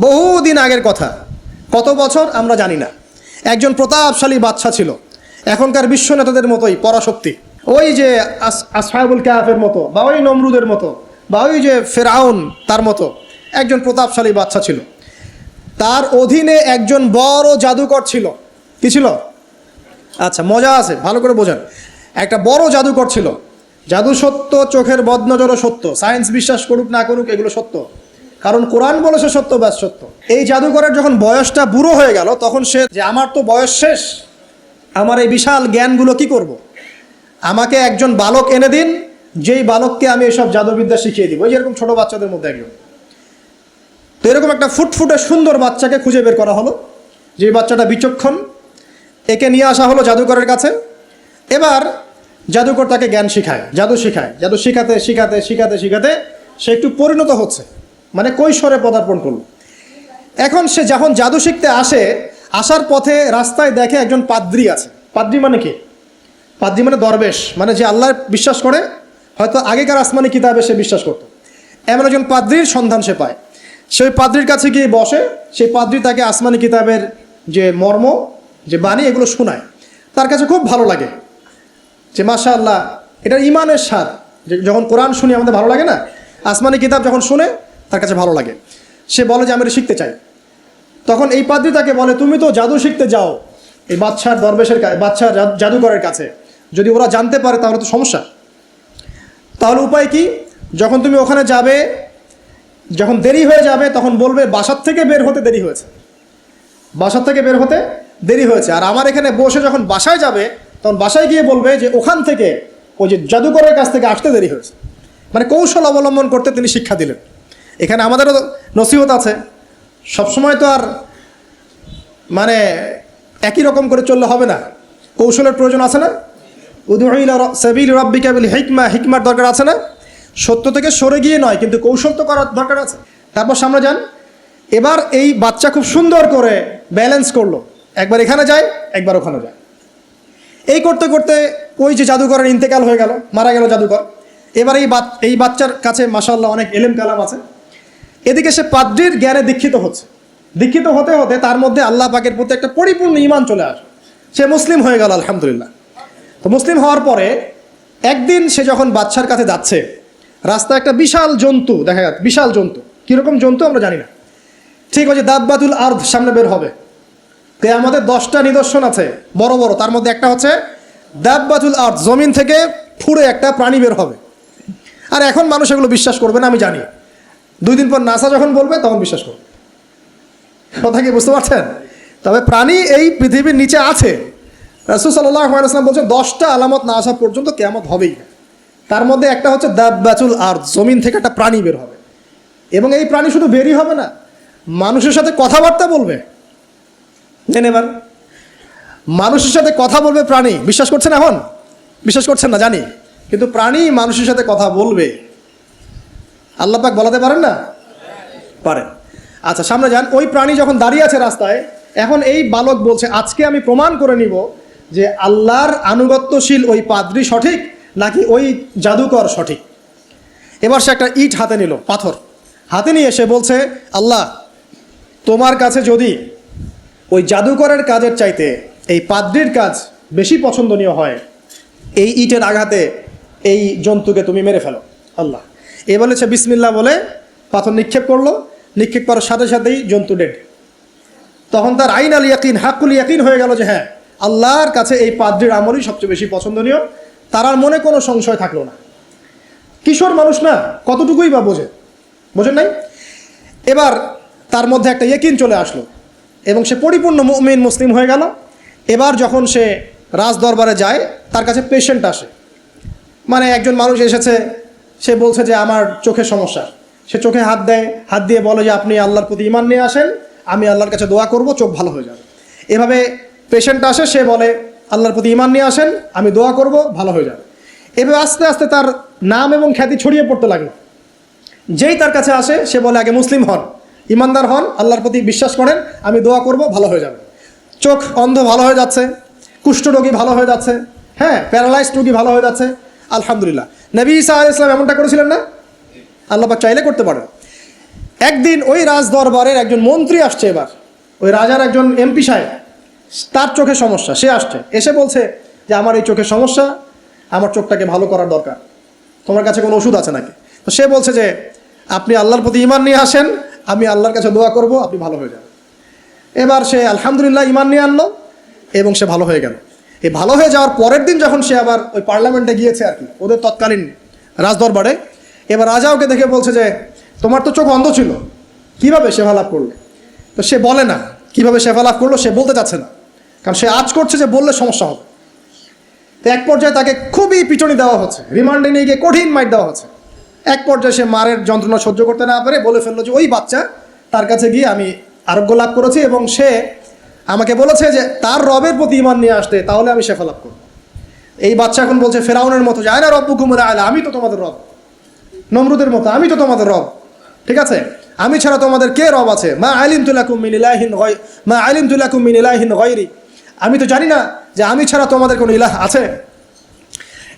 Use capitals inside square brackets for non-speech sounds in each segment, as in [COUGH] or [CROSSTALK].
বহুদিন আগের কথা। কত বছর আমরা জানি না। একজন প্রতাপশালী বাচ্চা ছিল। এখনকার বিশ্ব নেতাদের মতোই, পরাশক্তি। ওই যে আস- আসহাবুল কাহাফের মতো বা ওই নমরুদের মতো বা ওই যে ফেরাউন তার মতো একজন প্রতাপশালী বাচ্চা ছিল। তার অধীনে একজন বড় জাদুকর ছিল। কি ছিল? আচ্ছা মজা আছে, ভালো করে বোঝান। একটা বড় জাদুকর ছিল। জাদু সত্য, চোখের বদনজরও সত্য। সায়েন্স বিশ্বাস করুক না করুক, এগুলো সত্য। কারণ কোরআন বলেছে সত্য ব্যাস সত্য। এই জাদুকরের যখন বয়সটা বুড়ো হয়ে গেল, তখন সে যে, আমার তো বয়স শেষ, আমার এই বিশাল জ্ঞানগুলো কি করব। আমাকে একজন বালক এনে দিন, যেই বালককে আমি এসব জাদুবিদ্যা শিখিয়ে দিব। ওই যেরকম ছোট বাচ্চাদের মধ্যে একজন। তো এরকম একটা ফুটফুটে সুন্দর বাচ্চাকে খুঁজে বের করা হলো, যে বাচ্চাটা বিচক্ষণ। একে নিয়ে আসা হলো জাদুকরের কাছে। এবার জাদুকর তাকে জ্ঞান শিখায়, জাদু শিখায়। জাদু শিখাতে শিখাতে শিখাতে শিখাতে সে একটু পরিণত হচ্ছে। মানে কৈশোরে পদার্পণ করল। এখন সে যখন জাদু শিখতে আসে, আসার পথে রাস্তায় দেখে একজন পাদ্রি আছে। পাদ্রি মানে কি? পাদ্রি মানে দরবেশ মানে যে আল্লাহ বিশ্বাস করে, হয়তো আগেকার আসমানি কিতাবে সে বিশ্বাস করতো। এমন একজন পাদ্রির সন্ধান সে পায়। সেই পাদ্রির কাছে গিয়ে বসে, সেই পাদ্রি তাকে আসমানি কিতাবের যে মর্ম, যে বাণী, এগুলো শোনায়। তার কাছে খুব ভালো লাগে যে মাশা আল্লাহ এটা ইমানের স্বাদ। যখন কোরআন শুনি, আমাদের ভালো লাগে না? আসমানি কিতাব যখন শুনে তার কাছে ভালো লাগে। সে বলে যে, আমি এটা শিখতে চাই। তখন এই পাদ্রি তাকে বলে, তুমি তো জাদু শিখতে যাও এই বাচ্চার দরবেশের বাচ্চার জাদ- জাদুকরের কাছে। যদি ওরা জানতে পারে, তাহলে তো সমস্যা। তাহলে উপায় কি? যখন তুমি ওখানে যাবে, যখন দেরি হয়ে যাবে, তখন বলবে, বাসার থেকে বের হতে দেরি হয়েছে। বাসার থেকে বের হতে দেরি হয়েছে। আর আমার এখানে বসে যখন বাসায় যাবে, তখন বাসায় গিয়ে বলবে যে, ওখান থেকে ওই যে জাদুকরের কাছ থেকে আসতে দেরি হয়েছে। মানে কৌশল অবলম্বন করতে তিনি শিক্ষা দিলেন। এখানে আমাদেরও নসিহত আছে। সবসময় তো আর মানে একই রকম করে চললে হবে না। কৌশলের প্রয়োজন আছে না? উদুইলা সাবিল রব্বিকা বিল হিকমা, হিকমার দরকার আছে না? সত্য থেকে সরে গিয়ে নয়, কিন্তু কৌশল তো করার দরকার আছে। তারপর সামনে যান। এবার এই বাচ্চা খুব সুন্দর করে ব্যালেন্স করল। একবার এখানে যায়, একবার ওখানে যায়। এই করতে করতে ওই যে জাদুঘরের ইন্তেকাল হয়ে গেল, মারা গেল জাদুঘর। এবার এই এই বাচ্চার কাছে মাসাল্লাহ অনেক এলেম কালাম আছে। এদিকে সে পাদ্রির জ্ঞানে দীক্ষিত হচ্ছে। দীক্ষিত হতে হতে তার মধ্যে আল্লাহ পাকের প্রতি একটা পরিপূর্ণ ইমান চলে আসে। সে মুসলিম হয়ে গেল, আলহামদুলিল্লাহ। তো মুসলিম হওয়ার পরে একদিন সে যখন বাচ্চার কাছে যাচ্ছে, রাস্তায় একটা বিশাল জন্তু, দেখা যাচ্ছে, বিশাল জন্তু। কীরকম জন্তু আমরা জানি না। ঠিক আছে দাব্বাতুল আর্ধ সামনে বের হবে। তে আমাদের দশটা নিদর্শন আছে, বড় বড়। তার মধ্যে একটা হচ্ছে দাব্বাতুল আর্থ জমিন থেকে ফুড়ে একটা প্রাণী বের হবে। আর এখন মানুষ এগুলো বিশ্বাস করবে না, আমি জানি। দুই দিন পর নাসা যখন বলবে, তখন বিশ্বাস করবে কথা কি বুঝতে পারছেন? তবে প্রাণী এই পৃথিবীর নিচে আছে। রাসুল সাল্লাম বলছেন, দশটা আলামত না আসা পর্যন্ত কেমত হবেই। তার মধ্যে একটা হচ্ছে দাব্বাতুল আর জমিন থেকে একটা প্রাণী বের হবে। এবং এই প্রাণী শুধু বেরই হবে না, মানুষের সাথে কথাবার্তা বলবে। নেন এবার। মানুষের সাথে কথা বলবে প্রাণী। বিশ্বাস করছেন এখন? বিশ্বাস করছেন না, জানি। কিন্তু প্রাণী মানুষের সাথে কথা বলবে। আল্লাহ পাক বলাতে পারেন না? পারেন। আচ্ছা সামনে যান। ওই প্রাণী যখন দাঁড়িয়ে আছে রাস্তায়, এখন এই বালক বলছে, আজকে আমি প্রমাণ করে নিব যে আল্লাহর আনুগত্যশীল ওই পাদ্রি সঠিক নাকি ওই জাদুকর সঠিক? এবার সে একটা ইট হাতে নিল, পাথর। হাতে নিয়ে সে বলছে, আল্লাহ, তোমার কাছে যদি ওই জাদুকরের কাজের চাইতে এই পাদ্রির কাজ বেশি পছন্দনীয় হয়, এই ইটের আঘাতে এই জন্তুকে তুমি মেরে ফেলো। আল্লাহ এ বলেছে বিসমিল্লা বলে পাথর নিক্ষেপ করল। নিক্ষেপ করার সাথে সাথেই জন্তু ডেড। তখন তার আইন আল ইয়াকিন হাকুল ইয়াকিন হয়ে গেল যে হ্যাঁ আল্লাহর কাছে এই পাদ্রির আমলই সবচেয়ে বেশি পছন্দনীয়। তার আর মনে কোনো সংশয় থাকল না। কিশোর মানুষ না, কতটুকুই বা বোঝে? বোঝেন নাই? এবার তার মধ্যে একটা ইয়েকিন চলে আসলো এবং সে পরিপূর্ণ মুমিন, মুসলিম হয়ে গেল। এবার যখন সে রাজ দরবারে যায়, তার কাছে পেশেন্ট আসে। মানে একজন মানুষ এসেছে সে বলছে যে আমার চোখের সমস্যা। সে চোখে হাত দেয়, হাত দিয়ে বলে যে আপনি আল্লাহর প্রতি ইমান নিয়ে আসেন, আমি আল্লাহর কাছে দোয়া করব, চোখ ভালো হয়ে যাবে। এভাবে পেশেন্ট আসে, সে বলে, আল্লাহর প্রতি ইমান নিয়ে আসেন, আমি দোয়া করব, ভালো হয়ে যাবে। এভাবে আস্তে আস্তে তার নাম এবং খ্যাতি ছড়িয়ে পড়তে লাগল। যেই তার কাছে আসে, সে বলে, আগে মুসলিম হন ইমানদার হন, আল্লাহর প্রতি বিশ্বাস করেন, আমি দোয়া করব, ভালো হয়ে যাবে। চোখ অন্ধ ভালো হয়ে যাচ্ছে কুষ্ঠ রোগী ভালো হয়ে যাচ্ছে হ্যাঁ প্যারালাইজড রোগী ভালো হয়ে যাচ্ছে, আলহামদুলিল্লাহ। নবী ইসা ইসলাম এমনটা করেছিলেন না? আল্লাহ পাক চাইলে করতে পারেন। একদিন ওই রাজ দরবারের একজন মন্ত্রী আসছে এবার। ওই রাজার একজন এমপি সাহেব। তার চোখে সমস্যা, সে আসছে। এসে বলছে যে, আমার এই চোখে সমস্যা, আমার চোখটাকে ভালো করার দরকার। তোমার কাছে কোনো ওষুধ আছে নাকি? তো সে বলছে যে, আপনি আল্লাহর প্রতি ইমান নিয়ে আসেন, আমি আল্লাহর কাছে দোয়া করব, আপনি ভালো হয়ে যাবেন। এবার সে আলহামদুলিল্লাহ ইমান নিয়ে আনলো এবং সে ভালো হয়ে গেল। এই ভালো হয়ে যাওয়ার পরের দিন যখন সে আবার ওই পার্লামেন্টে গিয়েছে আর কি, ওদের তৎকালীন রাজদরবারে, এবার রাজা ওকে দেখে বলছে যে, তোমার তো চোখ অন্ধ ছিল, কীভাবে সেবা লাভ করলে? তো সে বলে না, কীভাবে সেবা লাভ করল সে বলতে চাচ্ছে না, কারণ সে আজ করছে যে বললে সমস্যা হবে। তো এক পর্যায়ে তাকে খুবই পিটনি দেওয়া হচ্ছে, রিমান্ডে নিয়ে গিয়ে কঠিন মাইট দেওয়া হচ্ছে। এক পর্যায়ে সে মারের যন্ত্রণা সহ্য করতে না পারে, বলে ফেলল যে, ওই বাচ্চা, তার কাছে গিয়ে আমি আরোগ্য লাভ করেছি এবং সে আমাকে বলেছে যে তার রবের প্রতি ইমান নিয়ে আসতে, তাহলে আমি শেফা লাভ করব। এই বাচ্চা এখন বলছে, ফেরাউনের মতো, যায় না রব্বু কুমুর আয়লা আমি তো তোমাদের রব। নমরুদের মতো, আমি তো তোমাদের রব। ঠিক আছে? আমি ছাড়া তোমাদের কে রব আছে? মা আলিম তুলাকুম মিন ইলাহিন মা আলিম তুলাকুম মিন ইলাহিন আমি তো জানি না যে আমি ছাড়া তোমাদের কোনো ইলাহ আছে।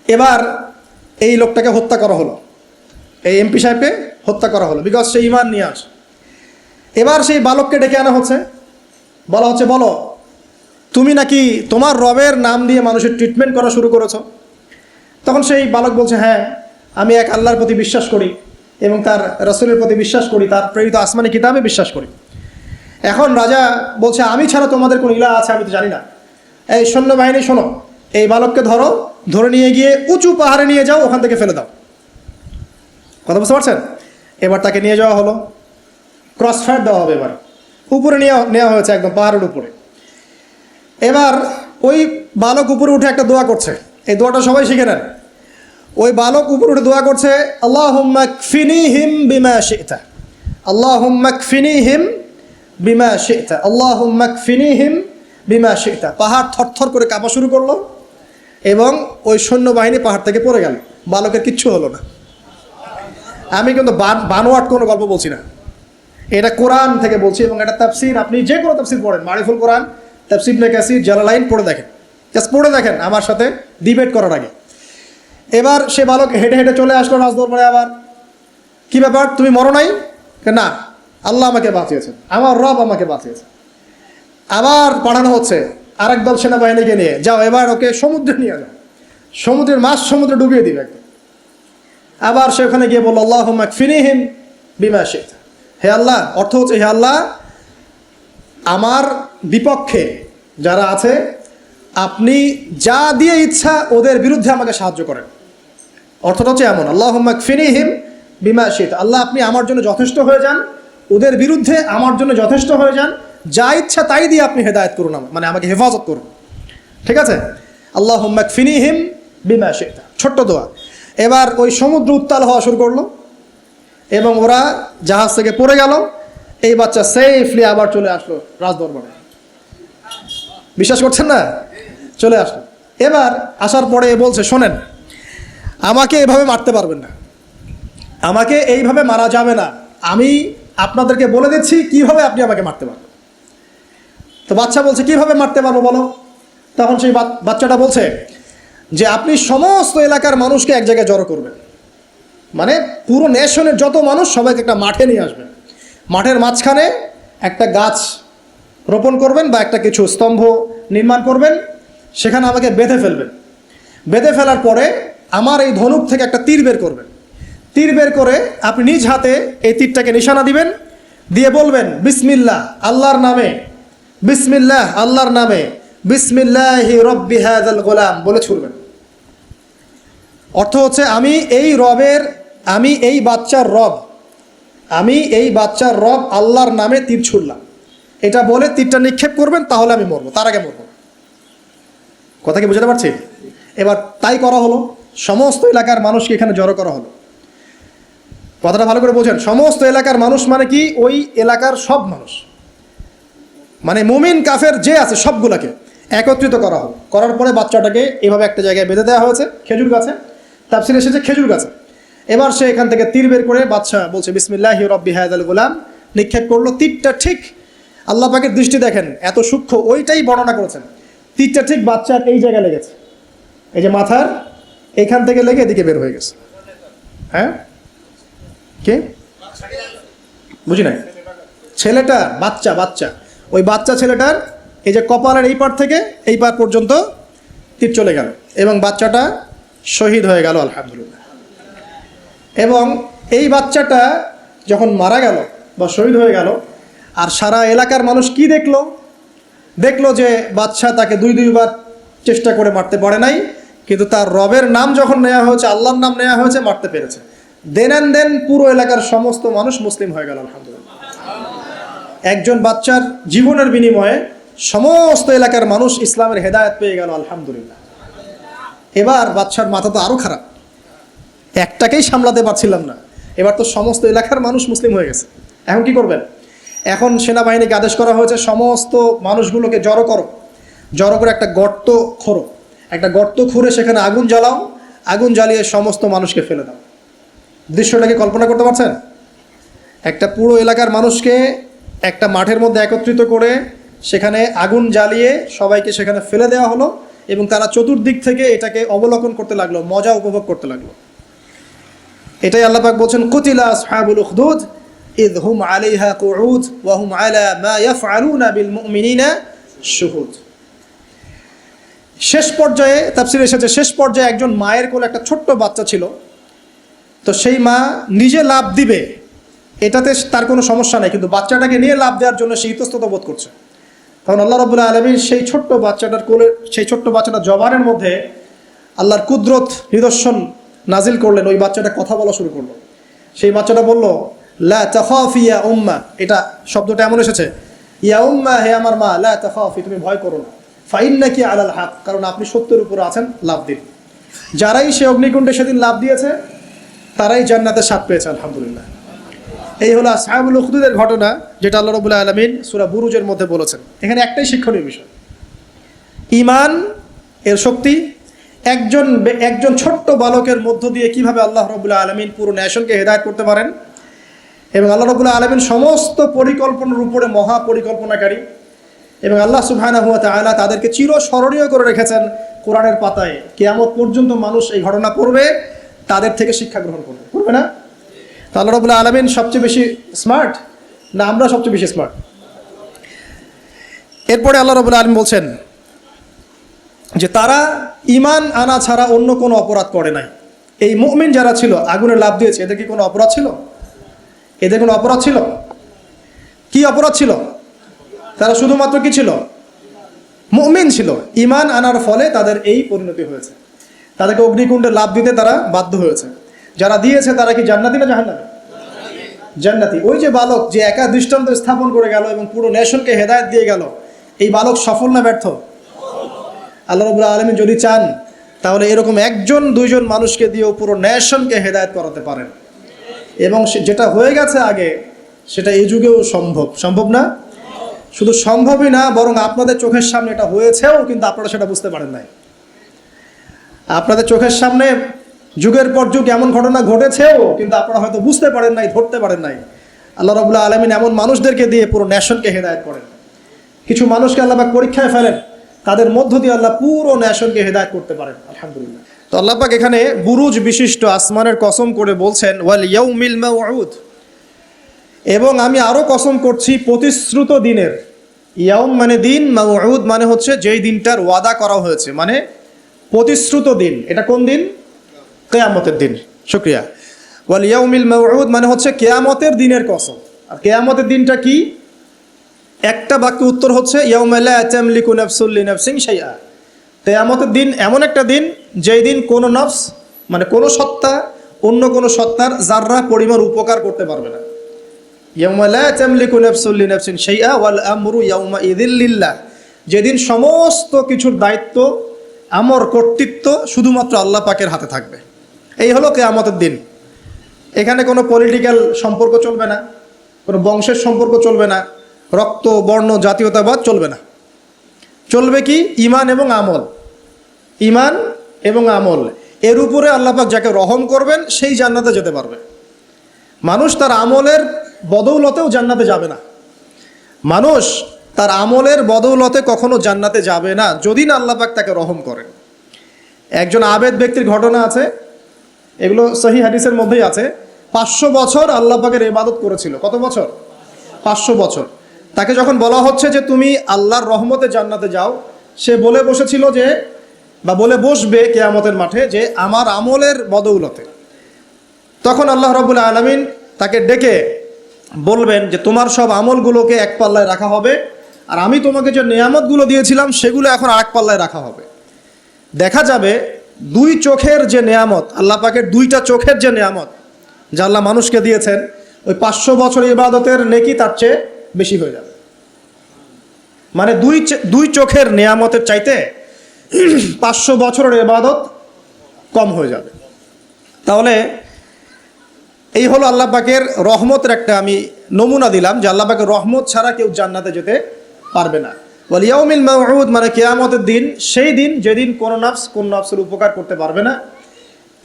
এবার এই লোকটাকে হত্যা করা হলো। এই এমপি সাহেবকে হত্যা করা হলো বিকজ সে ইমান নিয়ে আসে। এবার সেই বালককে ডেকে আনা হচ্ছে। বলা হচ্ছে, বলো, তুমি নাকি তোমার রবের নাম দিয়ে মানুষের ট্রিটমেন্ট করা শুরু করেছ? তখন সেই বালক বলছে হ্যাঁ আমি এক আল্লাহর প্রতি বিশ্বাস করি এবং তার রসুলের প্রতি বিশ্বাস করি, তার প্রেরিত আসমানি কিতাবে বিশ্বাস করি। এখন রাজা বলছে, আমি ছাড়া তোমাদের কোন ইলা আছে, আমি তো জানি না। এই সৈন্যবাহিনী, শোনো, এই বালককে ধরো, ধরে নিয়ে গিয়ে উঁচু পাহাড়ে নিয়ে যাও, ওখান থেকে ফেলে দাও। কথা বুঝতে পারছেন? এবার তাকে নিয়ে যাওয়া হলো। ক্রস ফায়ার দেওয়া হবে এবার। উপরে নেওয়া নেওয়া হয়েছে একদম পাহাড়ের উপরে। এবার ওই বালক উপরে উঠে একটা দোয়া করছে। এই দোয়াটা সবাই শিখে নেন। ওই বালক উপরে উঠে দোয়া করছে আল্লাহ ফিনি হিম বিমা শিতা। আল্লাহ ফিনি হিম বিমা শিতা। আল্লাহ ফিনি হিম বিমা শিতা। পাহাড় থরথর করে কাঁপা শুরু করল এবং ওই সৈন্যবাহিনী পাহাড় থেকে পড়ে গেল। বালকের কিচ্ছু হলো না। আমি কিন্তু বান- বানোয়াট কোনো গল্প বলছি না। এটা কোরআন থেকে বলছি এবং এটা তাফসির। আপনি যে কোনো তাফসির পড়েন, মারিফুল কোরআন, তাফসির কাসির জালালাইন পড়ে দেখেন। জাস্ট পড়ে দেখেন আমার সাথে ডিবেট করার আগে। এবার সে বালক হেঁটে হেঁটে চলে আসলো রাজদরবারে আবার। কি ব্যাপার? তুমি মরো নাই? না, আল্লাহ আমাকে বাঁচিয়েছেন। আমার রব আমাকে বাঁচিয়েছে আবার পাঠানো হচ্ছে আরেক দল সেনাবাহিনীকে নিয়ে। যাও, এবার ওকে সমুদ্রে নিয়ে যাও। সমুদ্রের মাছ সমুদ্রে ডুবিয়ে দিবে আবার সে ওখানে গিয়ে বলল আল্লাহ ফিনিহিম বিমা শেখ হে আল্লাহ, অর্থ হচ্ছে হে আল্লাহ, আমার বিপক্ষে যারা আছে, আপনি যা দিয়ে ইচ্ছা ওদের বিরুদ্ধে আমাকে সাহায্য করেন। অর্থটা হচ্ছে এমন আল্লাহ ফিনিহিম বিমা শেখ আল্লাহ, আপনি আমার জন্য যথেষ্ট হয়ে যান, ওদের বিরুদ্ধে আমার জন্য যথেষ্ট হয়ে যান, যা ইচ্ছা তাই দিয়ে আপনি হেদায়ত করুন আমার মানে আমাকে হেফাজত করুন। ঠিক আছে? আল্লাহ ফিনিহিম বিমা শেখ ছোট্ট দোয়া। এবার ওই সমুদ্র উত্তাল হওয়া শুরু করল। এবং ওরা জাহাজ থেকে পড়ে গেল। এই বাচ্চা সেফলি আবার চলে আসলো রাজদরবারে। বিশ্বাস করছেন না? চলে আসলো। এবার আসার পরে বলছে, শোনেন, আমাকে এভাবে মারতে পারবেন না। আমাকে এইভাবে মারা যাবে না। আমি আপনাদেরকে বলে দিচ্ছি কীভাবে আপনি আমাকে মারতে পারবেন। তো বাচ্চা বলছে, কীভাবে মারতে পারব বলো? তখন সেই বাচ্চাটা বলছে যে, আপনি সমস্ত এলাকার মানুষকে এক জায়গায় জড়ো করবেন। মানে পুরো নেশনের যত মানুষ সবাইকে একটা মাঠে নিয়ে আসবেন মাঠের মাঝখানে একটা গাছ রোপণ করবেন বা একটা কিছু স্তম্ভ নির্মাণ করবেন, সেখানে আমাকে বেঁধে ফেলবেন। বেঁধে ফেলার পরে আমার এই ধনুক থেকে একটা তীর বের করবেন। তীর বের করে আপনি নিজ হাতে এই তীরটাকে নিশানা দিবেন, দিয়ে বলবেন, বিসমিল্লাহ, আল্লাহর নামে, বিসমিল্লাহ, আল্লাহর নামে, বিসমিল্লাহি রব্বি হাযাল গোলাম বলে ছুড়বেন। অর্থ হচ্ছে আমি এই রবের আমি এই বাচ্চার রব। আমি এই বাচ্চার রব আল্লাহর নামে তীর ছুড়লাম। এটা বলে তীরটা নিক্ষেপ করবেন, তাহলে আমি মরবো। তার আগে মরবো। কথা কি বুঝতে পারছি? এবার তাই করা হলো। সমস্ত এলাকার মানুষকে এখানে জড়ো করা হলো। কথাটা ভালো করে বোঝেন। সমস্ত এলাকার মানুষ মানে কি? ওই এলাকার সব মানুষ। মানে মুমিন, কাফের যে আছে সবগুলোকে একত্রিত করা হলো। করার পরে বাচ্চাটাকে এভাবে একটা জায়গায় বেঁধে দেওয়া হয়েছে। খেজুর গাছে। তাপসির এসেছে খেজুর গাছে। এবার সে এখান থেকে তীর বের করে বাচ্চা বলছে, বিসমিল্লাহ রব্বি হায়াদ গোলাম। নিক্ষেপ করল, তীরটা ঠিক আল্লাহ পাকের দৃষ্টি দেখেন, এত সূক্ষ্ম, ওইটাই বর্ণনা করেছেন। তীরটা ঠিক বাচ্চার এই জায়গায় লেগেছে। এই যে মাথার, এখান থেকে লেগে এদিকে বের হয়ে গেছে। হ্যাঁ? কে? বুঝি নাই? ছেলেটা, বাচ্চা বাচ্চা। ওই বাচ্চা ছেলেটার এই যে কপালের এই পার থেকে এই পার পর্যন্ত তীর চলে গেল এবং বাচ্চাটা শহীদ হয়ে গেল, আলহামদুলিল্লাহ। এবং এই বাচ্চাটা যখন মারা গেল বা শহীদ হয়ে গেল, আর সারা এলাকার মানুষ কি দেখল? দেখল যে বাচ্চা তাকে দুই দুইবার চেষ্টা করে মারতে পারে নাই, কিন্তু তার রবের নাম যখন নেওয়া হয়েছে, আল্লাহর নাম নেওয়া হয়েছে, মারতে পেরেছে। দেন দেন পুরো এলাকার সমস্ত মানুষ মুসলিম হয়ে গেল, আলহামদুলিল্লাহ। একজন বাচ্চার জীবনের বিনিময়ে সমস্ত এলাকার মানুষ ইসলামের হেদায়ত পেয়ে গেল, আলহামদুলিল্লাহ। এবার বাচ্চার মাথা তো আরও খারাপ। একটাকেই সামলাতে পারছিলাম না। এবার তো সমস্ত এলাকার মানুষ মুসলিম হয়ে গেছে। এখন কি করবেন? এখন সেনাবাহিনীকে আদেশ করা হয়েছে, সমস্ত মানুষগুলোকে জড়ো করো। জড়ো করে একটা গর্ত খোরো একটা গর্ত খুঁড়ে সেখানে আগুন জ্বালাও। আগুন জ্বালিয়ে সমস্ত মানুষকে ফেলে দাও। দৃশ্যটাকে কল্পনা করতে পারছেন? একটা পুরো এলাকার মানুষকে একটা মাঠের মধ্যে একত্রিত করে সেখানে আগুন জ্বালিয়ে সবাইকে সেখানে ফেলে দেওয়া হলো এবং তারা চতুর্দিক থেকে এটাকে অবলোকন করতে লাগল, মজা উপভোগ করতে লাগল। এটাই আল্লাপাক বলছেন, কুতিলা আসহাবুল উখদুদ, ইদ হুম আলাইহা কুউদ ওয়া হুম আলা মা ইয়াফআলুনা বিল মুমিনিনা শুহুদ। শেষ পর্যায়ে, তাফসির এসেছে, শেষ পর্যায়ে একজন মায়ের কোলে একটা ছোট্ট বাচ্চা ছিল। তো সেই মা নিজে লাভ দিবে, এটাতে তার কোনো সমস্যা নেই, কিন্তু বাচ্চাটাকে নিয়ে লাভ দেওয়ার জন্য সে ইতস্তত বোধ করছে। তখন আল্লাহ রবুল্লাহ আলমী সেই ছোট্ট বাচ্চাটার কোলে, সেই ছোট্ট বাচ্চাটার জবানের মধ্যে আল্লাহর কুদরত, নিদর্শন নাজিল করলেন, ওই বাচ্চাটা কথা বলা শুরু করল। সেই বাচ্চাটা বলল, লা ইয়া উম্মা। এটা শব্দটা এমন এসেছে, ইয়া উম্মা, হে আমার মা, লা তাখাফি, তুমি ভয় করো না। ফাইন নাকি আলাল হাক। কারণ আপনি সত্যের উপরে আছেন, লাভ দিন। যারাই সে অগ্নিকুণ্ডে সেদিন লাভ দিয়েছে, তারাই জান্নাতের স্বাদ পেয়েছে, আলহামদুলিল্লাহ। এই হলো সাহাবুল উখদুদের ঘটনা, যেটা আল্লাহ রবুল্লাহ আলমিন সুরা বুরুজের মধ্যে বলেছেন। এখানে একটাই শিক্ষণীয় বিষয়। ইমান, এর শক্তি একজন একজন ছোট্ট বালকের মধ্য দিয়ে কীভাবে আল্লাহ রবুল্লাহ আলমিন পুরো ন্যাশনকে হেদায়ত করতে পারেন? এবং আল্লাহ রবুল্লাহ আলমিন সমস্ত পরিকল্পনার উপরে মহা পরিকল্পনাকারী। এবং আল্লাহ সুবহানা হুয়া তাআলা তাদেরকে চিরস্মরণীয় করে রেখেছেন কোরআনের পাতায়। কেয়ামত পর্যন্ত মানুষ এই ঘটনা করবে, তাদের থেকে শিক্ষা গ্রহণ করবে। করবে না? আল্লাহ রবুল্লাহ আলমিন সবচেয়ে বেশি স্মার্ট না আমরা সবচেয়ে বেশি স্মার্ট এরপরে আল্লাহ রবুল্লাহ আলম বলছেন যে তারা ইমান আনা ছাড়া অন্য কোনো অপরাধ করে নাই। এই মুমিন যারা ছিল, আগুনে লাভ দিয়েছে, এদের কি কোনো অপরাধ ছিল? এদের কোনো অপরাধ ছিল? কি অপরাধ ছিল? তারা শুধুমাত্র কি ছিল? মুমিন ছিল। ইমান আনার ফলে তাদের এই পরিণতি হয়েছে। তাদেরকে অগ্নিকুণ্ডে লাভ দিতে তারা বাধ্য হয়েছে। যারা দিয়েছে, তারা কি জান্নাতি না জাহান্নামী? জান্নাতি। ওই যে বালক যে একা দৃষ্টান্ত স্থাপন করে গেল এবং পুরো নেশনকে হেদায়েত দিয়ে গেল, এই বালক সফল না ব্যর্থ? আল্লাহ রবুল্লাহ আলমী যদি চান, তাহলে এরকম একজন, দুইজন মানুষকে দিয়েও পুরো ন্যাশনকে হেদায়ত করাতে পারেন। এবং যেটা হয়ে গেছে আগে, সেটা এই যুগেও সম্ভব। সম্ভব না? শুধু সম্ভবই না, বরং আপনাদের চোখের সামনে এটা হয়েছেও, কিন্তু আপনারা সেটা বুঝতে পারেন নাই। আপনাদের চোখের সামনে যুগের পর যুগ এমন ঘটনা ঘটেছেও, কিন্তু আপনারা হয়তো বুঝতে পারেন নাই, ধরতে পারেন নাই। আল্লাহ রবুল্লাহ আলমিন এমন মানুষদেরকে দিয়ে পুরো ন্যাশনকে হেদায়ত করেন। কিছু মানুষকে আল্লাহবাক পরীক্ষায় ফেলেন। তাদের মধ্য দিয়ে আল্লাহ পুরো ন্যাশনকে হেদায়ত করতে পারেন। আলহামদুলিল্লাহ। তো আল্লাহবাক এখানে বুরুজ বিশিষ্ট আসমানের কসম করে বলছেন, ওয়াল ইয়াউমিল মাউউদ। এবং আমি আরও কসম করছি প্রতিশ্রুত দিনের। ইয়াউম মানে দিন, মাউউদ মানে হচ্ছে যেই দিনটার ওয়াদা করা হয়েছে। মানে প্রতিশ্রুত দিন। এটা কোন দিন? কেয়ামতের দিন। শুক্রিয়া। ওয়াল ইয়াউমিল মাউউদ মানে হচ্ছে কেয়ামতের দিনের কসম। আর কেয়ামতের দিনটা কি? একটা বাক্য উত্তর হচ্ছে ইয়াউমালা দিন এমন একটা দিন, যেই দিন কোনো নফস মানে কোনো সত্তা, অন্য কোনো সত্তার যাররা পরিমাণ উপকার করতে পারবে না। যেদিন সমস্ত কিছুর দায়িত্ব, আমর কর্তৃত্ব শুধুমাত্র আল্লাহ পাকের হাতে থাকবে। এই হলো কেয়ামতের দিন। এখানে কোনো পলিটিক্যাল সম্পর্ক চলবে না, কোনো বংশের সম্পর্ক চলবে না রক্ত, বর্ণ, জাতীয়তাবাদ চলবে না। চলবে কি? ইমান এবং আমল। ইমান এবং আমল। এর উপরে আল্লাপাক যাকে রহম করবেন, সেই জান্নাতে যেতে পারবে। মানুষ তার আমলের বদৌলতেও জান্নাতে যাবে না। মানুষ তার আমলের বদৌলতে কখনো জান্নাতে যাবে না, যদি না আল্লাপাক তাকে রহম করেন। একজন আবেদ ব্যক্তির ঘটনা আছে, এগুলো সহি হাদিসের মধ্যেই আছে। পাঁচশো বছর আল্লাহ পাকের ইবাদত করেছিল। কত বছর? পাঁচশো বছর। তাকে যখন বলা হচ্ছে যে তুমি আল্লাহর রহমতে জান্নাতে যাও, সে বলে বসেছিল যে, বা বলে বসবে কেয়ামতের মাঠে যে আমার আমলের বদৌলতে। তখন আল্লাহ রবুল আলমিন তাকে ডেকে বলবেন যে তোমার সব আমলগুলোকে এক পাল্লায় রাখা হবে, আর আমি তোমাকে যে নিয়ামতগুলো দিয়েছিলাম সেগুলো এখন আরেক পাল্লায় রাখা হবে। দেখা যাবে দুই চোখের যে নেয়ামত, আল্লাহ পাকের দুইটা চোখের যে নেয়ামত, যা আল্লাহ মানুষকে দিয়েছেন, ওই পাঁচশো বছর ইবাদতের নেকি তার চেয়ে বেশি হয়ে যাবে। মানে দুই দুই চোখের নেয়ামতের চাইতে [CLEARS THROAT] পাঁচশো বছরের ইবাদত কম হয়ে যাবে। তাহলে এই হলো আল্লাহ পাকের রহমতের একটা আমি নমুনা দিলাম যে আল্লাহ পাকের রহমত ছাড়া কেউ জান্নাতে যেতে পারবে না। বল ইয়াউমিল মাউদ মানে কেয়ামতের দিন, সেই দিন যেদিন কোনো নাফস, কোন নাফসের উপকার করতে পারবে না,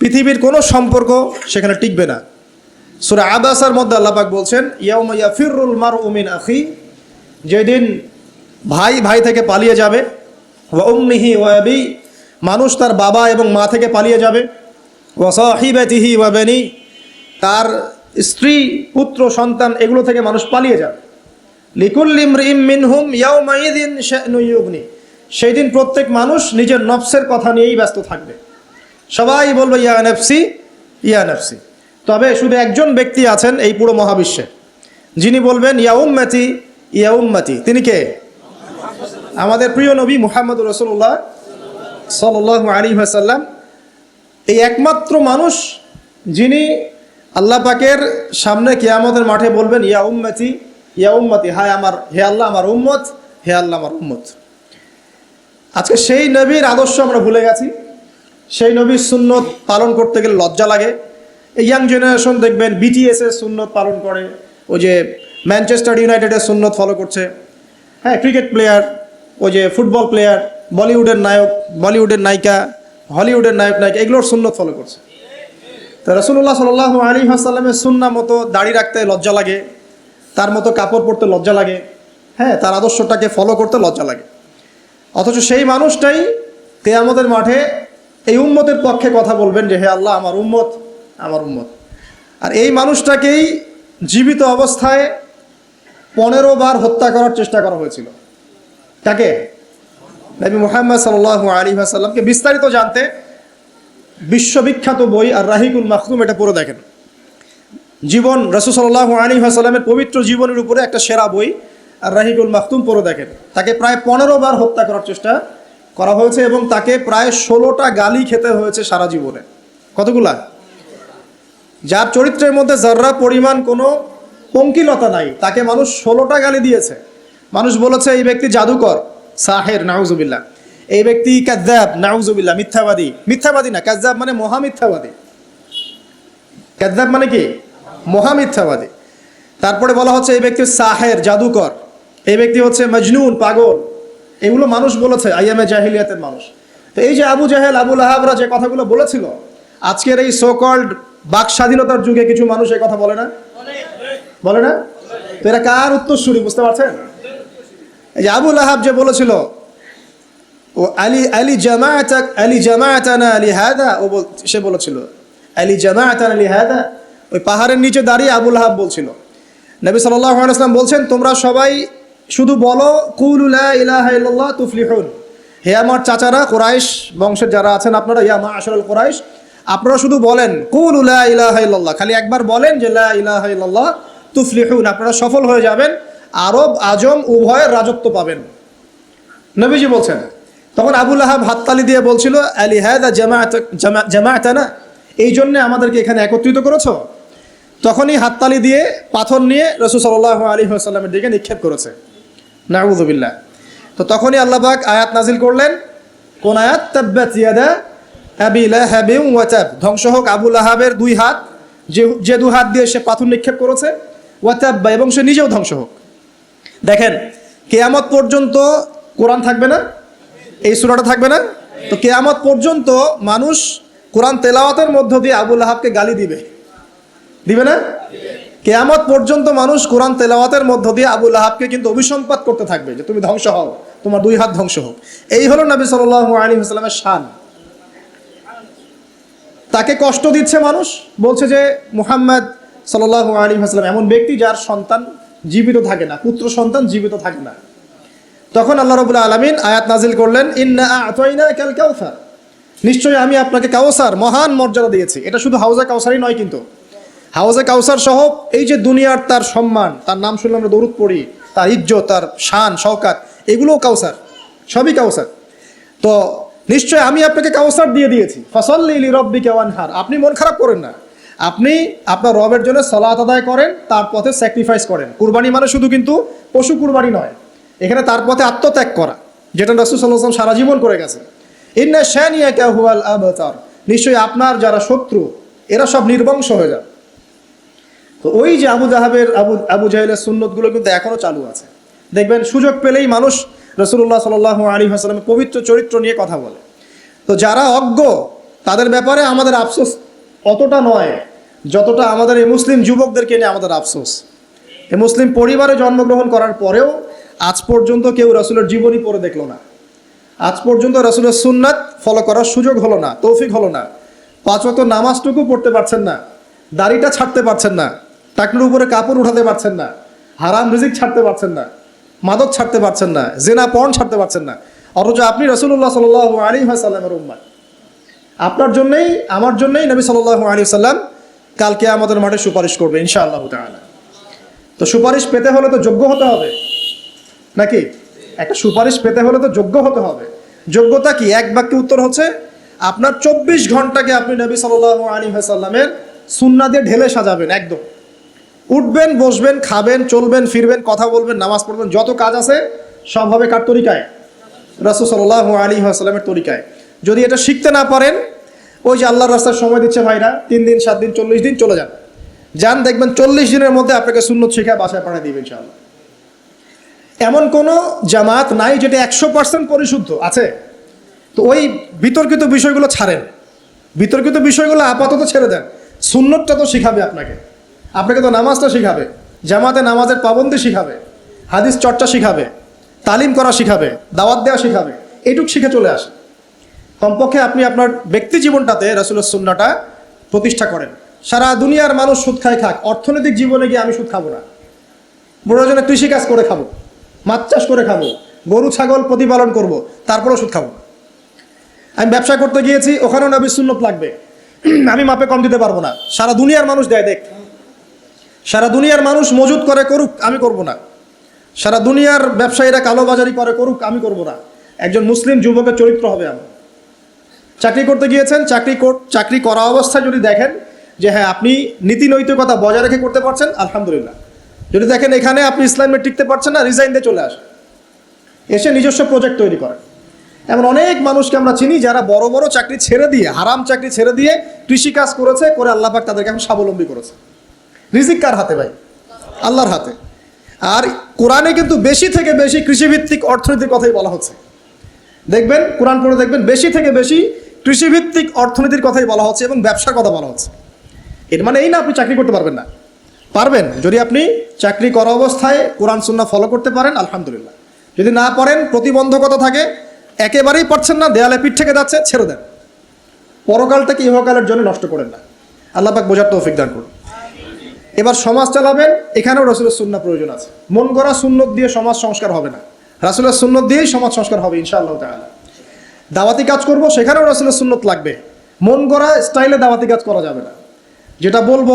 পৃথিবীর কোনো সম্পর্ক সেখানে টিকবে না। সুরা আবাসার মধ্যে আল্লাহ পাক বলছেন, ইয়াউমা ইয়াফিরুল মার উমিন আখি যেদিন ভাই ভাই থেকে পালিয়ে যাবে, ওয়া উম্মিহি ওয়া আবি মানুষ তার বাবা এবং মা থেকে পালিয়ে যাবে, ওয়া সাহিবাতিহি ওয়া বানি তার স্ত্রী, পুত্র, সন্তান, এগুলো থেকে মানুষ পালিয়ে যাবে। লিকুল্লিম রিম মিনহুম ইয়াউমাইদিন শানু ইউগনি সেই দিন প্রত্যেক মানুষ নিজের নফসের কথা নিয়েই ব্যস্ত থাকবে। সবাই বলবে, ইয়া নেফসি ইয়া নেফসি তবে শুধু একজন ব্যক্তি আছেন এই পুরো মহাবিশ্বে। যিনি বলবেন, ইয়া উম্মাতি ইয়া উম্মাতি। তিনি কে? আমাদের প্রিয় নবী মুহাম্মদ রসুল্লাহ সাল্লাহ আলী সাল্লাম এই একমাত্র মানুষ যিনি আল্লাহ পাকের সামনে কেয়ামতের মাঠে বলবেন, ইয়া উম্মতি ইয়া উম্মতি। হায় আমার, হে আল্লাহ আমার উম্মত, হে আল্লাহ আমার উম্মত। আজকে সেই নবীর আদর্শ আমরা ভুলে গেছি। সেই নবীর সুন্নত পালন করতে গেলে লজ্জা লাগে। ইয়াং জেনারেশন দেখবেন বিটিএস এর সুন্নত পালন করে ওই যে ম্যানচেস্টার ইউনাইটেডের সুন্নত ফলো করছে। হ্যাঁ ক্রিকেট প্লেয়ার ওই যে ফুটবল প্লেয়ার বলিউডের নায়ক বলিউডের নায়িকা হলিউডের নায়ক, নায়িকা, এগুলোর সুন্নত ফলো করছে। তো রসুল্লাহ সাল আলী আসাল্লামের সুন্না মতো দাড়ি রাখতে লজ্জা লাগে, তার মতো কাপড় পরতে লজ্জা লাগে হ্যাঁ তার আদর্শটাকে ফলো করতে লজ্জা লাগে। অথচ সেই মানুষটাই কেয়ামতের মাঠে এই উম্মতের পক্ষে কথা বলবেন যে, হে আল্লাহ, আমার উম্মত আমার উম্মত। আর এই মানুষটাকেই জীবিত অবস্থায় পনেরো বার হত্যা করার চেষ্টা করা হয়েছিল। তাকে নবী মোহাম্মদ সাল আলী আসাল্লামকে বিস্তারিত জানতে বিশ্ববিখ্যাত বই আর রাহিকুল মাখদুম এটা পড়ে দেখেন। জীবন, রসুল সাল্লাহ আলী আসাল্লামের পবিত্র জীবনের উপরে একটা সেরা বই আর রাহিকুল মাহতুম পড়ে দেখেন। তাকে প্রায় পনেরো বার হত্যা করার চেষ্টা করা হয়েছে এবং তাকে প্রায় ষোলোটা গালি খেতে হয়েছে সারা জীবনে। কতগুলা? যার চরিত্রের মধ্যে যার্রা পরিমাণ কোনো পঙ্কিলতা নাই, তাকে মানুষ ষোলোটা গালি দিয়েছে। মানুষ বলেছে, এই ব্যক্তি জাদুকর, সাহের, নাউজুবিল্লাহ। এই ব্যক্তি কাজ্জাব নাউজুবিল্লাহ, মিথ্যাবাদী। মিথ্যাবাদী না কাজ্জাব মানে মহামিথ্যাবাদী। কাজ্জাব মানে কি? মহামিথ্যাবাদী। তারপরে বলা হচ্ছে, এই ব্যক্তি সাহের, জাদুকর। এই ব্যক্তি হচ্ছে মজনুন, পাগল। এগুলো মানুষ বলেছে আইএমএ জাহিলিয়াতের মানুষ। তো এই যে আবু জাহেল, আবুল আহাবরা যে কথাগুলো বলেছিল, আজকের এই সোকল্ড বাক স্বাধীনতার যুগে কিছু মানুষ কথা বলে না? বলে না? তো এরা কার উত্তরসূরি, বুঝতে পারছেন? এই যে আবুল আহাব যে বলেছিল, ও আলী আলী জামায়াত আলী জামায়াতানা আলী হাদা, ও সে বলেছিল, আলী জামায়াতানা আলী হাদা, ওই পাহাড়ের নিচে দাঁড়িয়ে আবুল আহাব বলছিল। নবী ওয়াসাল্লাম বলছেন, তোমরা সবাই শুধু বলো, কুলু লা ইলাহা ইল্লাল্লাহ তুফলিহুন। হে আমার চাচারা, কোরাইশ বংশের যারা আছেন আপনারা, ইয়া মা আশরাল কোরাইশ আপনারা শুধু বলেন, কুলু ইল্লাল্লাহ খালি একবার বলেন যে লা ইলাহা তুফলিহুন, আপনারা সফল হয়ে যাবেন, আরব, আজম উভয়ের রাজত্ব পাবেন। নবীজি বলছেন, তখন আবুল আহাব হাততালি দিয়ে বলছিল, আলী হায়দা জামায়াত জামায়াতানা এই জন্যে আমাদেরকে এখানে একত্রিত করেছ? তখনই হাততালি দিয়ে পাথর নিয়ে রসুল সাল্লাহ আলী সাল্লামের দিকে নিক্ষেপ করেছে। নাউজুবিল্লাহ তো তখনই আল্লাহ পাক আয়াত নাজিল করলেন। কোন আয়াত, তাব্বাত ইয়াদা আবি তাব। ধ্বংস হোক আবুল আহাবের দুই হাত, যে যে দু হাত দিয়ে সে পাথর নিক্ষেপ করেছে, ওয়া তাব্বা এবং সে নিজেও ধ্বংস হোক। দেখেন, কেয়ামত পর্যন্ত কোরআন থাকবে না? এই সুরাটা থাকবে না? তো কেয়ামত পর্যন্ত মানুষ কোরআন তেলাওয়াতের মধ্য দিয়ে আবুল আহাবকে গালি দিবে। দিবে না? কেয়ামত পর্যন্ত মানুষ কোরআন তেলাওয়াতের মধ্য দিয়ে আবুল আহাবকে কিন্তু অভিসম্পাত করতে থাকবে যে তুমি ধ্বংস হও, তোমার দুই হাত ধ্বংস হোক। এই হলো নবী সাল্লাহ আলী হাসলামের শান। তাকে কষ্ট দিচ্ছে মানুষ, বলছে যে মুহাম্মদ সাল্লাহ আলী হাসলাম এমন ব্যক্তি যার সন্তান জীবিত থাকে না, পুত্র সন্তান জীবিত থাকে না। তখন আল্লাহ রবুল্লা আলমিন আয়াত নাজিল করলেন, ইন্না কাউসার নিশ্চয়ই আমি আপনাকে কাউসার মহান মর্যাদা দিয়েছি। এটা শুধু হাউজে কাউসারই নয় কিন্তু, হাউজে কাউসার সহ এই যে দুনিয়ার তার সম্মান, তার নাম শুনলে আমরা দরুদ পড়ি, তার ইজ্জত, তার শান, শওকাত, এগুলোও কাউসার সবই কাউসার তো নিশ্চয় আমি আপনাকে কাউসার দিয়ে দিয়েছি। ফসল্লি রব্বি কেওয়ানহার আপনি মন খারাপ করেন না। আপনি আপনার রবের জন্য সলাত আদায় করেন, তার পথে স্যাক্রিফাইস করেন। কুরবানি মানে শুধু কিন্তু পশু কুরবানি নয়, এখানে তার পথে আত্মত্যাগ করা, যেটা রসুল সাল্লাম সারা জীবন করে গেছে ইন্না শ্যানিয়া হুয়াল আবতার। নিশ্চয়ই আপনার যারা শত্রু, এরা সব নির্বংশ হয়ে যায় তো ওই যে আবু জাহাবের, আবু আবু জাহেলের সুন্নতগুলো কিন্তু এখনও চালু আছে। দেখবেন সুযোগ পেলেই মানুষ রসুল্লাহ সাল আলী হাসলামের পবিত্র চরিত্র নিয়ে কথা বলে। তো যারা অজ্ঞ, তাদের ব্যাপারে আমাদের আফসোস অতটা নয়, যতটা আমাদের এই মুসলিম যুবকদেরকে নিয়ে আমাদের আফসোস। এই মুসলিম পরিবারে জন্মগ্রহণ করার পরেও আজ পর্যন্ত কেউ রসুলের জীবনী পড়ে দেখল না। আজ পর্যন্ত রসুলের সুন্নাত ফলো করার সুযোগ হলো না, তৌফিক হলো না। পাঁচ ওয়াক্ত নামাজটুকু পড়তে পারছেন না, দাড়িটা ছাড়তে পারছেন না, টাকনুর উপরে কাপড় উঠাতে পারছেন না, হারাম রিজিক ছাড়তে পারছেন না। মাদক ছাড়তে পারছেন না, জেনা পণ ছাড়তে পারছেন না। অথচ আপনি রসুল্লাহ সাল আলী সাল্লামের উম্মাদ। আপনার জন্যই, আমার জন্যই নবী সাল্লাহ আলী সাল্লাম কালকে আমাদের মাঠে সুপারিশ করবে, ইনশাআল্লাহ তাআলা। তো সুপারিশ পেতে হলে তো যোগ্য হতে হবে। নাকি? একটা সুপারিশ পেতে হলে তো যোগ্য হতে হবে। যোগ্যতা কি? এক বাক্যে উত্তর হচ্ছে, আপনার চব্বিশ ঘন্টাকে আপনি নবী সাল্লাহ আলী সাল্লামের সুন্না দিয়ে ঢেলে সাজাবেন, একদম। উঠবেন, বসবেন, খাবেন, চলবেন, ফিরবেন, কথা বলবেন, নামাজ পড়বেন, যত কাজ আছে সব হবে কার তরিকায়? রাসুল সাল্লাহ আলী সাল্লামের তরিকায়। যদি এটা শিখতে না পারেন, ওই যে আল্লাহর রাস্তার সময় দিচ্ছে ভাইরা, তিন দিন, সাত দিন, চল্লিশ দিন, চলে যান। যান, দেখবেন চল্লিশ দিনের মধ্যে আপনাকে সুন্নত শিখায় বাসায় পাঠিয়ে দিবেন ইনশাআল্লাহ। এমন কোনো জামাত নাই যেটা একশো পার্সেন্ট পরিশুদ্ধ, আছে? তো ওই বিতর্কিত বিষয়গুলো ছাড়েন। বিতর্কিত বিষয়গুলো আপাতত ছেড়ে দেন। সুন্নতটা তো শিখাবে আপনাকে। আপনাকে তো নামাজটা শিখাবে, জামাতে নামাজের পাবন্দি শিখাবে, হাদিস চর্চা শিখাবে, তালিম করা শিখাবে, দাওয়াত দেওয়া শিখাবে এইটুক শিখে চলে আসে। কমপক্ষে আপনি আপনার ব্যক্তি জীবনটাতে রাসুলের সুন্নাটা প্রতিষ্ঠা করেন। সারা দুনিয়ার মানুষ সুদ খায় খাক, অর্থনৈতিক জীবনে গিয়ে আমি সুদ খাব না। প্রয়োজনে কৃষিকাজ করে খাব, মাছ চাষ করে খাব, গরু, ছাগল প্রতিপালন করব, তারপরেও সুদ খাব আমি ব্যবসা করতে গিয়েছি, ওখানেও নবী সুন্নত লাগবে। [CLEARS THROAT] আমি মাপে কম দিতে পারব না। সারা দুনিয়ার মানুষ দেয়, দেখ। সারা দুনিয়ার মানুষ মজুদ করে করুক, আমি করব না। সারা দুনিয়ার ব্যবসায়ীরা কালোবাজারি করে করুক, আমি করব না। একজন মুসলিম যুবকের চরিত্র হবে আমি চাকরি করতে গিয়েছেন, চাকরি কর- চাকরি করা অবস্থায় যদি দেখেন যে হ্যাঁ আপনি নীতি নৈতিকতা বজায় রেখে করতে পারছেন, আলহামদুলিল্লাহ। যদি দেখেন এখানে আপনি ইসলামে টিকতে পারছেন না রিজাইন দিয়ে চলে আসেন। এসে নিজস্ব প্রজেক্ট তৈরি করেন। এমন অনেক মানুষকে আমরা চিনি যারা বড় বড় চাকরি ছেড়ে দিয়ে, হারাম চাকরি ছেড়ে দিয়ে কৃষিকাজ করেছে, করে আল্লাহ পাক তাদেরকে এখন স্বাবলম্বী করেছে। রিজিক কার হাতে ভাই? আল্লাহর হাতে। আর কোরআনে কিন্তু বেশি থেকে বেশি কৃষিভিত্তিক অর্থনীতির কথাই বলা হচ্ছে। দেখবেন, কোরআন পড়ে দেখবেন, বেশি থেকে বেশি কৃষিভিত্তিক অর্থনীতির কথাই বলা হচ্ছে এবং ব্যবসার কথা বলা হচ্ছে। এর মানে এই না আপনি চাকরি করতে পারবেন না। পারবেন, যদি আপনি চাকরি করা অবস্থায় কোরআন সুন্না ফলো করতে পারেন, আলহামদুলিল্লাহ। যদি না পারেন প্রতিবন্ধকতা থাকে, একেবারেই পারছেন না, দেয়ালে পিঠ থেকে যাচ্ছে, ছেড়ে দেন। পরকালটাকে ইহকালের জন্য নষ্ট করেন না। আল্লাহ পাক বোঝার তৌফিক দান করুন। এবার সমাজ চালাবেন, এখানেও রসুলের সুন্না প্রয়োজন আছে। মন গড়া সুন্নত দিয়ে সমাজ সংস্কার হবে না। রাসুলের সুন্নত দিয়েই সমাজ সংস্কার হবে, ইনশাআল্লাহ তাআলা। দাওয়াতি কাজ করব, সেখানেও রসুলের সুন্নত লাগবে। মন গড়া স্টাইলে দাওয়াতি কাজ করা যাবে না। যেটা বলব,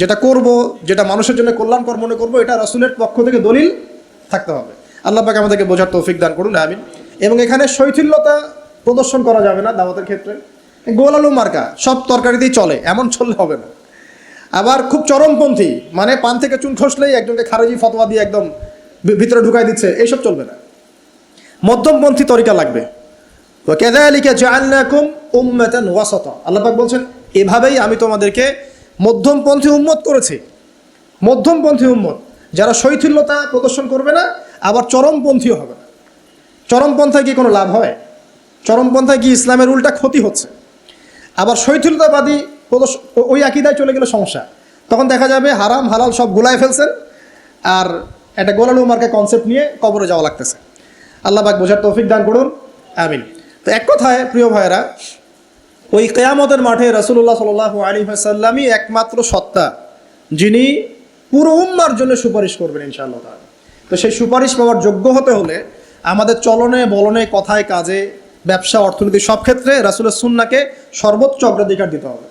যেটা করব, যেটা মানুষের জন্য কল্যাণকর মনে করব, এটা রসুলের পক্ষ থেকে দলিল থাকতে হবে। আল্লাহ পাক আমাদেরকে বোঝার তৌফিক দান করুন, আমিন। এবং এখানে শৈথিল্যতা প্রদর্শন করা যাবে না দাওয়াতের ক্ষেত্রে। গোল আলু মার্কা, সব তরকারিতেই চলে, এমন চললে হবে না। আবার খুব চরমপন্থী মানে পান থেকে চুন খসলেই একজনকে খারেজি ফতোয়া দিয়ে একদম ভিতরে ঢুকাই দিচ্ছে এইসব চলবে না। মধ্যমপন্থী তরিকা লাগবে। কেদালিকে জাআলনাকুম উম্মাতান ওয়াসাতা। আল্লাহ পাক বলছেন, এভাবেই আমি তোমাদেরকে মধ্যমপন্থী উম্মত করেছি। মধ্যমপন্থী উম্মত, যারা শৈথিল্যতা প্রদর্শন করবে না, আবার চরমপন্থীও হবে না। চরমপন্থায় কি কোনো লাভ হয়? চরমপন্থায় কি ইসলামের উল্টা ক্ষতি হচ্ছে? আবার শৈথিলতাবাদী ওই আকিদায় চলে গেলে সমস্যা। তখন দেখা যাবে হারাম, হালাল সব গোলায় ফেলছেন আর একটা গোলালু মার্কা কনসেপ্ট নিয়ে কবরে যাওয়া লাগতেছে। আল্লাহ পাক বোঝার তৌফিক দান করুন। আমিন। তো এক কথায়, প্রিয় ভাইয়েরা, ওই কেয়ামতের মাঠে রসুল্লাহ সাল আলী একমাত্র সত্তা, যিনি পুরো উম্মার জন্য সুপারিশ করবেন ইনশাআল্লাহ তো সেই সুপারিশ পাওয়ার যোগ্য হতে হলে আমাদের চলনে, বলনে, কথায়, কাজে, ব্যবসা, অর্থনীতি সব ক্ষেত্রে রাসুলের সুন্নাকে সর্বোচ্চ অগ্রাধিকার দিতে হবে।